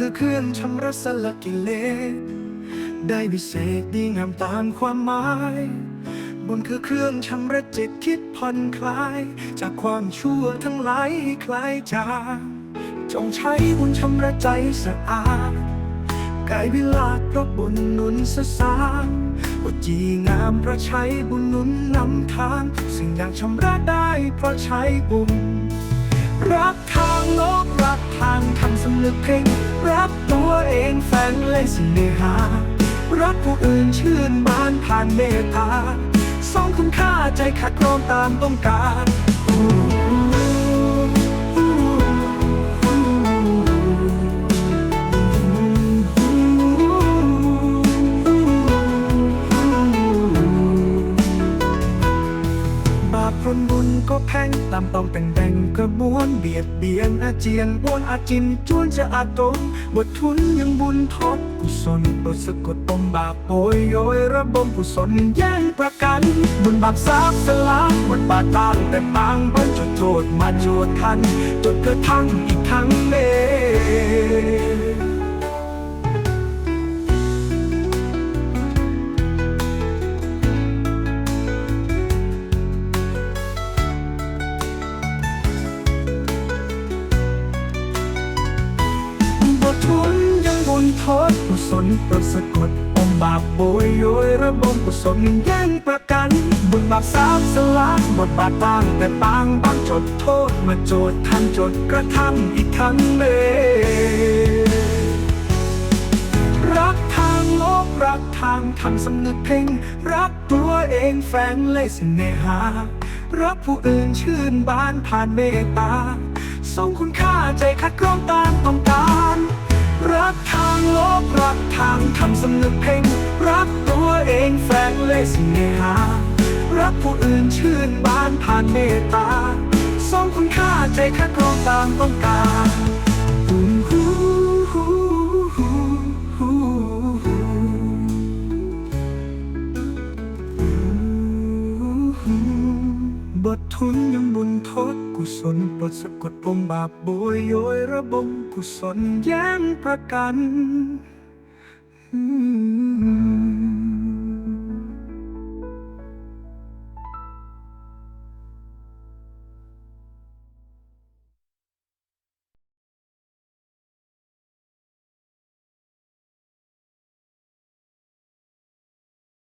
คือเครื่องชำระสละกิเลส ได้วิเศษดีงามตามความหมาย บุญคือเครื่องชำระจิตคิดผ่อนคลาย จากความชั่วทั้งหลายให้คลายจางจงใช้บุญชำระใจสะอาดกายวิลาศเพราะบุญนุนสสารวจีงามเพราะใช้บุญนุนนำทาง สิ่งอย่างชำระได้เพราะใช้บุญ รักทางโลกรักทางทำสำนึกเพ่งรักตัว เองแฝงเลยสิเนหา รักผู้อื่นชื่นบานผ่านเมตตาสองคุณค่าใจขัดกรองตามต้องการ แพงตามต้องแต่งแต่งกระบวนเบียดเบียนอาเจียนบวนอาจินจวนจะอาตมบททุนยังบุญทดกุศลบทสะกดปมบาปโอยโยยระบมกุศลแย่งประกันบุญบาปสาบสลายบทบาทตางแต่บางบันจดโทษมาโจดทันจดกระทั่งอีกทั้งเม ศลปรดสะกดอมบาปโบยโยยระบมกุศลแย่งประกัน บุญบาปสาบสลายบทบาทต่างแต่ต่างบางจดโทษมาโจทย์ทันจดกระทำอีกครั้งเลยรักทางโลกรักทางทำสำนึกเพ่งรักตัวเองแฝงเลยเสน่หา รักผู้อื่นชื่นบานผ่านเมตตาส่งคุณค่าใจคัดก โลกรักทางทำสำนึกเพ่งรักตัวเองแฝงเลยเสน่หา รักผู้อื่นชื่นบานผ่านเมตตาส่งคุณค่าใจคัดกรองตามต้องการบททุนยังบุญทด กุศลปลดสะกดปมบาปโบยโยยระบมกุศลแย้งประกัน hmm.